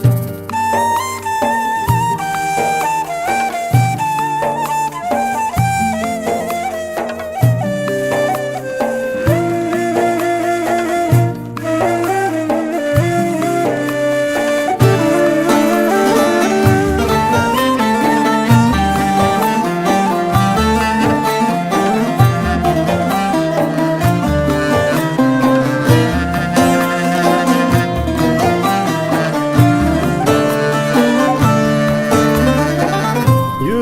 Bye.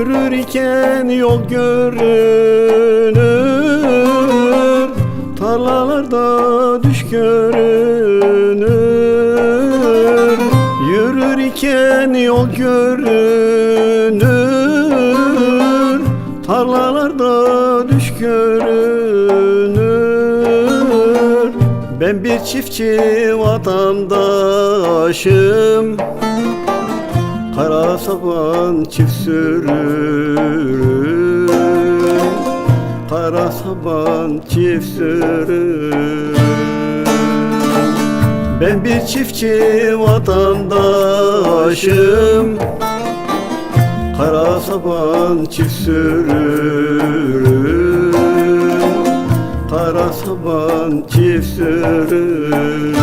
Yürürken yol görünür. Tarlalarda düş görünür. Yürürken yol görünür. Tarlalarda düş görünür. Ben bir çiftçi vatandaşım Kara saban çift sürürüm Kara saban çift sürürüm Ben bir çiftçi vatandaşım. Kara saban çift sürürüm Kara saban çift sürürüm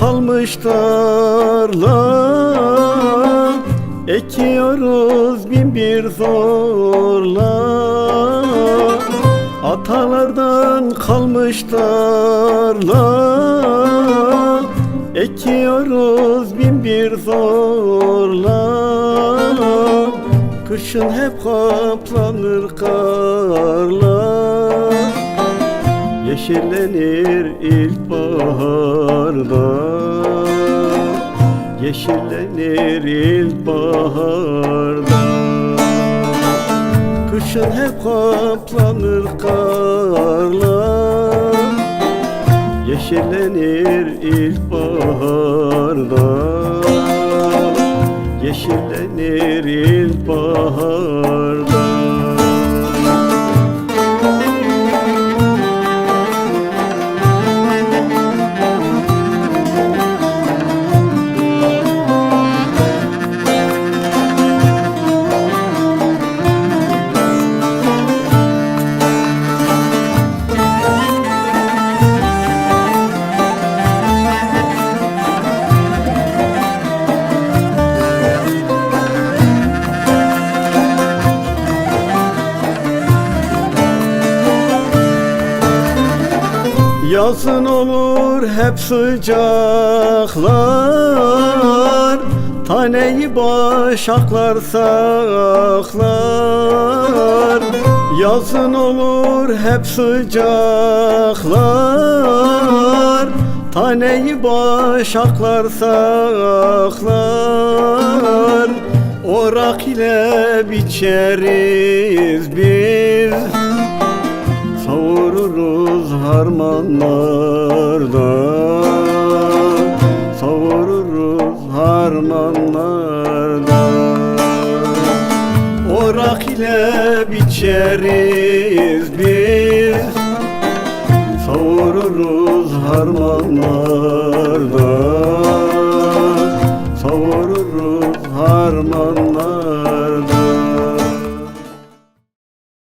kalmış tarla Ekiyoruz bin bir zorla. Atalardan kalmış tarla Ekiyoruz bin bir zorla. Kışın hep kaplanır karla Yeşillenir ilkbaharda Yeşillenir ilkbaharda Kışın hep kaplanır karla Yeşillenir ilkbaharda Yeşillenir ilkbaharda Yazın olur hep sıcaklar Taneyi başaklar saklar Yazın olur hep sıcaklar Taneyi başaklar saklar Orak ile biçeriz biz harmanlarda Savururuz harmanlarda. Orak ile biçeriz biz Savururuz harmanlarda